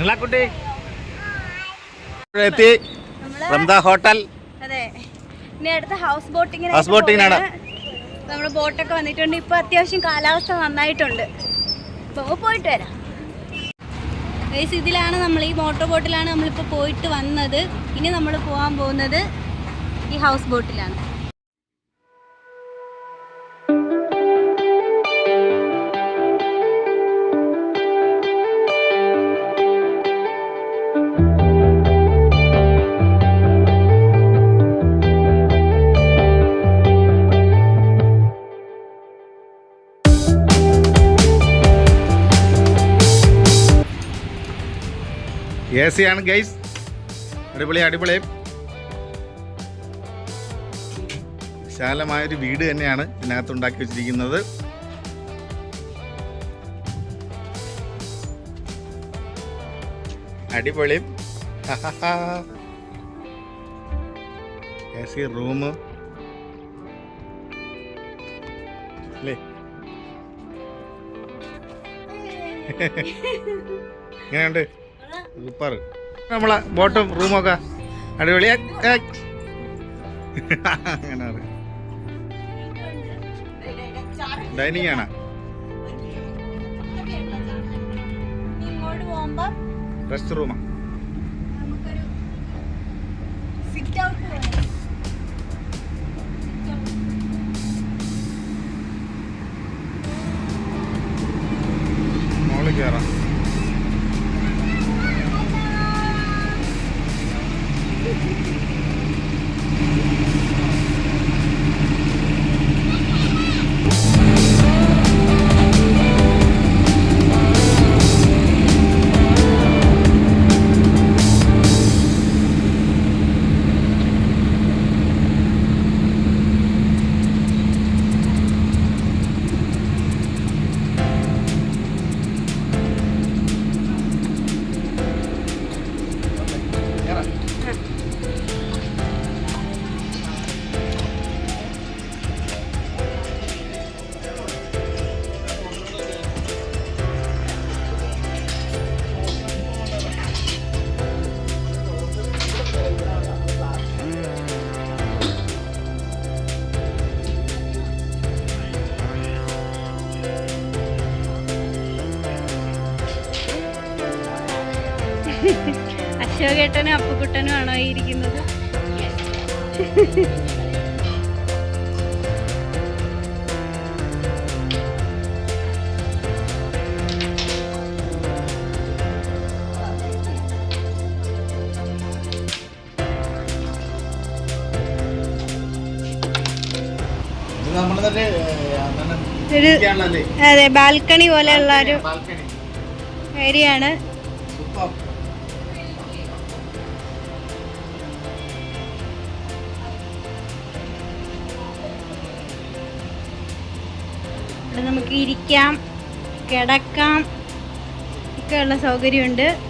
നിളക്കുട്ടി എത്തി. Ramada hotel. അതെ. ഇനി അടുത്ത ഹൗസ് ബോട്ടിങ്ങിന് ഹൗസ് boating നാണ്. നമ്മുടെ ബോട്ടൊക്കെ വന്നിട്ടുണ്ട്. ഇപ്പൊ അത്യാവശ്യം കാലാവസ്ഥ നന്നായിട്ടുണ്ട്. അപ്പൊ പോയിട്ട് വരാം. ഗൈസ് ഇതിലാണ് നമ്മൾ ഈ മോട്ടോർ ബോട്ടിലാണ് നമ്മളിപ്പോൾ പോയിട്ട് വന്നത്. ഇനി നമ്മൾ പോകാൻ പോകുന്നത് ഈ ഹൗസ് ബോട്ടിലാണ് എ സി ആണ് ഗൈസ്. അടിപൊളി അടിപൊളി. വിശാലമായൊരു വീട് തന്നെയാണ് ഇതിനകത്ത് ഉണ്ടാക്കി വെച്ചിരിക്കുന്നത്. അടിപൊളി. A C room. അല്ലേ? എങ്ങനെയുണ്ട് സൂപ്പർ. നമ്മളെ ബോട്ടും റൂമൊക്കെ അടിപൊളി. അങ്ങനെ ഡൈനിങ് ആണ്. റെസ്റ്റ് റൂമാ. ആണോ ഈ ഇരിക്കുന്നത് ഒരു അതെ ബാൽക്കണി പോലെയുള്ള ഒരു ബാൽക്കണി. നമുക്ക് ഇരിക്കാം കിടക്കാം. ഒക്കെയുള്ള സൗകര്യമുണ്ട്.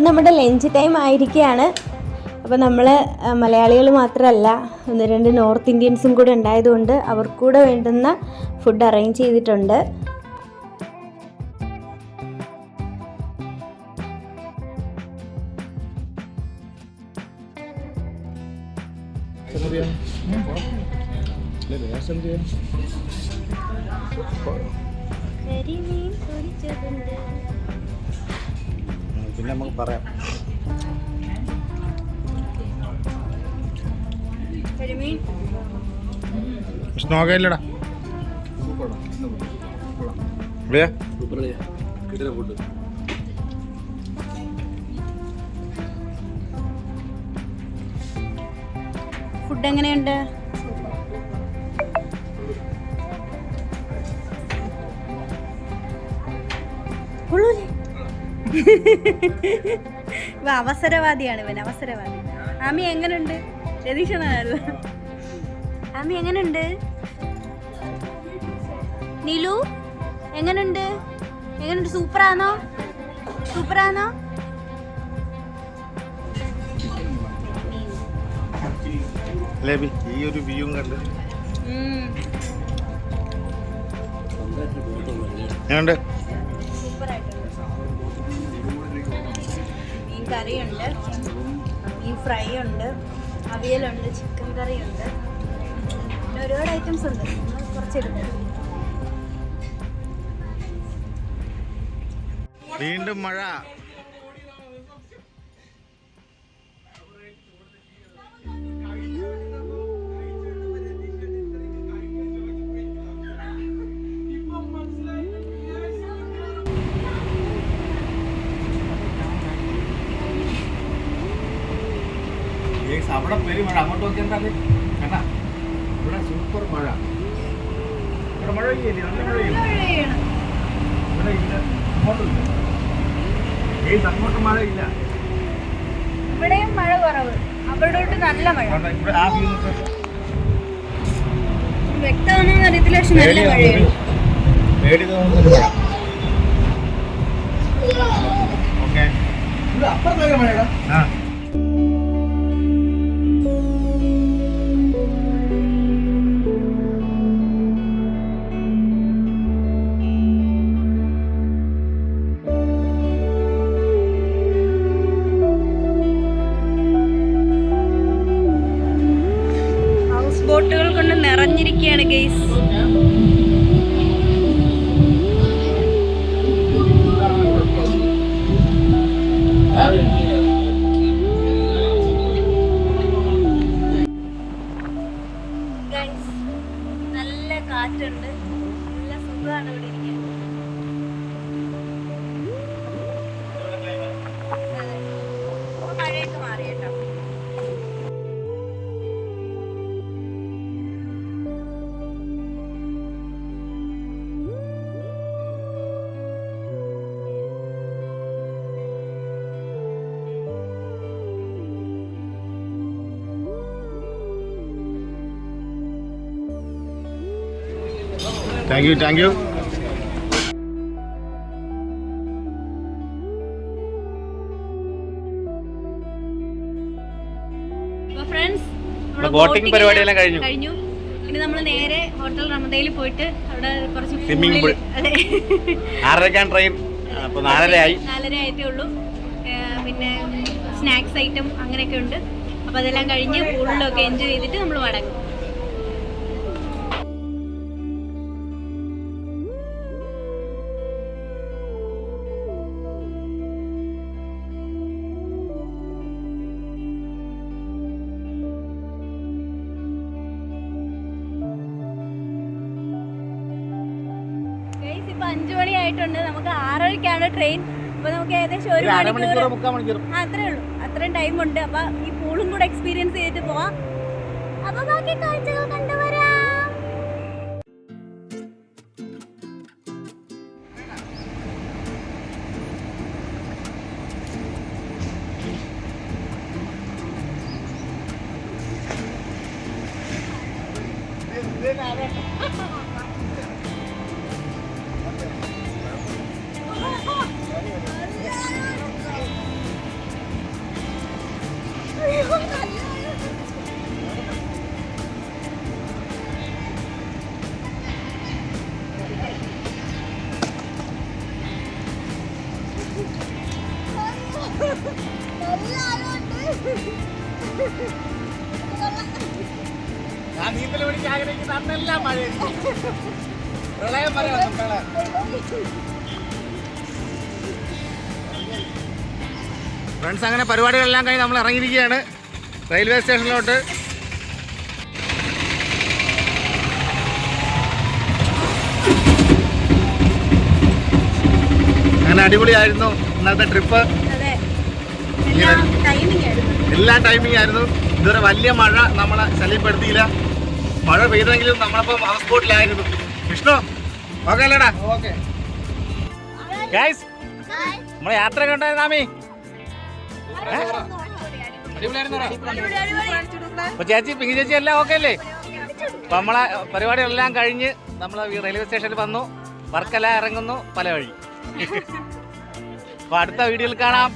അപ്പം നമ്മുടെ ലഞ്ച് ടൈം ആയിരിക്കുകയാണ്. അപ്പോൾ നമ്മൾ മലയാളികൾ മാത്രമല്ല ഒന്ന് രണ്ട് നോർത്ത് ഇന്ത്യൻസും കൂടെ ഉണ്ടായതുകൊണ്ട് അവർക്കൂടെ വേണ്ടുന്ന ഫുഡ് അറേഞ്ച് ചെയ്തിട്ടുണ്ട്. പിന്നെ നമുക്ക് പറയാം. സ്നോകയില്ലടാ ഇവിടെ ഫുഡ് എങ്ങനെയുണ്ട്? കൊള്ളൂലേ? ഇവ അവസരവാദിയാണ് ഇവൻ അവസരവാദി. ആമി എങ്ങനുണ്ട്? രതീഷ് എന്നായിരുന്നു ആമി എങ്ങനുണ്ട്? നീലു എങ്ങനുണ്ട്? എങ്ങനുണ്ട്? സൂപ്പറാണോ സൂപ്പറാണോ ലേബി ഈ ഒരു വ്യൂവും കണ്ട്. എങ്ങനെയുണ്ട് മീൻ കറിയുണ്ട്. ഈ ഫ്രൈ ഉണ്ട് അവിയലുണ്ട് ചിക്കൻ കറിയുണ്ട്. പിന്നെ ഒരുപാട് ഐറ്റംസ് ഉണ്ട്. കുറച്ച് കുറച്ചെടുക്കും വീണ്ടും മഴ. അവിടെ പെരും മഴ. അങ്ങോട്ട് നോക്കി എന്താ കണ്ടാ? ഇവിടെ സൂപ്പർ മഴ. ഇവിടെ മഴ പെയ്യല്ലേ? നല്ല മഴ ഇവിടെ ഇല്ല. അങ്ങോട്ടില്ല ഏയ് അങ്ങോട്ട് മഴ ഇല്ല. ഇവിടെയും മഴ കുറവ്. നല്ല മഴ. ഇവിടെ ആ വ്യൂ വ്യക്തമാണെന്ന് അറിയത്തില്ല പക്ഷെ നല്ല മഴയാണ്. പേടി കൊണ്ട് നിറഞ്ഞിരിക്കുകയാണ് ഗെയ്സ് നല്ല കാറ്റുണ്ട്. നല്ല സുഖമാണ് ഇവിടെ ഇരിക്കാൻ. Thank you thank you boating പരിപാടിയെല്ലാം കഴിഞ്ഞു. കഴിഞ്ഞു. ഇനി നമ്മൾ നേരെ ഹോട്ടൽ റമദയിൽ പോയിട്ട് അവിടെ കുറച്ച് Swimming പൂൾ ആറരയ്ക്കാണ് ട്രെയിൻ അപ്പോൾ നാലരയായി. നാലര ആയിട്ടേ ഉള്ളൂ. പിന്നെ സ്നാക്സ് ഐറ്റം അങ്ങനെയൊക്കെ ഉണ്ട്. അപ്പോൾ അതെല്ലാം കഴിഞ്ഞ് പൂളിലൊക്കെ എൻജോയ് ചെയ്തിട്ട് നമ്മൾ മടങ്ങും ആയിട്ടുണ്ട്. നമുക്ക് ആറരയ്ക്കാണ് ട്രെയിൻ അപ്പൊ നമുക്ക് ഏകദേശം ഒരു മണിക്കൂർ അത്രേ ഉള്ളൂ. അത്രയും ടൈം ഉണ്ട്. അപ്പൊ ഈ പൂളും കൂടെ എക്സ്പീരിയൻസ് ചെയ്തിട്ട് പോവാം. അപ്പൊ ബാക്കി കാഴ്ചകൾ കണ്ടുവരാം. ഞാൻ നീന്തൽ പഠിക്കാൻ ആഗ്രഹിക്കുന്ന അന്നെല്ലാം മഴ പ്രളയം വരെ വന്നു പ്രളയം. ഫ്രണ്ട്സ് അങ്ങനെ പരിപാടികളെല്ലാം കഴിഞ്ഞ് നമ്മൾ ഇറങ്ങിയിരിക്കുകയാണ്. റെയിൽവേ സ്റ്റേഷനിലോട്ട് അങ്ങനെ അടിപൊളിയായിരുന്നു ഇന്നത്തെ ട്രിപ്പ് എല്ലാം ടൈമിംഗ് ആയിരുന്നു. എല്ലാം ടൈമിംഗ് ആയിരുന്നു. ഇതുവരെ വലിയ മഴ നമ്മളെ ശല്യപ്പെടുത്തിയില്ല. മഴ പെയ്തെങ്കിലും നമ്മളിപ്പം ഹൗസ് ബോട്ടിലായിരുന്നു വിഷ്ണു ഓക്കെ അല്ലേടാ? ഓക്കെ ഗൈസ് നമ്മളെ യാത്ര കണ്ടായിരുന്നാമി അപ്പൊ ചേച്ചി പിങ്കി ചേച്ചി എല്ലാം ഓക്കെ അല്ലേ? അപ്പൊ നമ്മളെ പരിപാടികളെല്ലാം കഴിഞ്ഞ് നമ്മൾ റെയിൽവേ സ്റ്റേഷനിൽ വന്നു. വർക്കെല്ലാം ഇറങ്ങുന്നു പല വഴി. അപ്പൊ അടുത്ത വീഡിയോയിൽ കാണാം.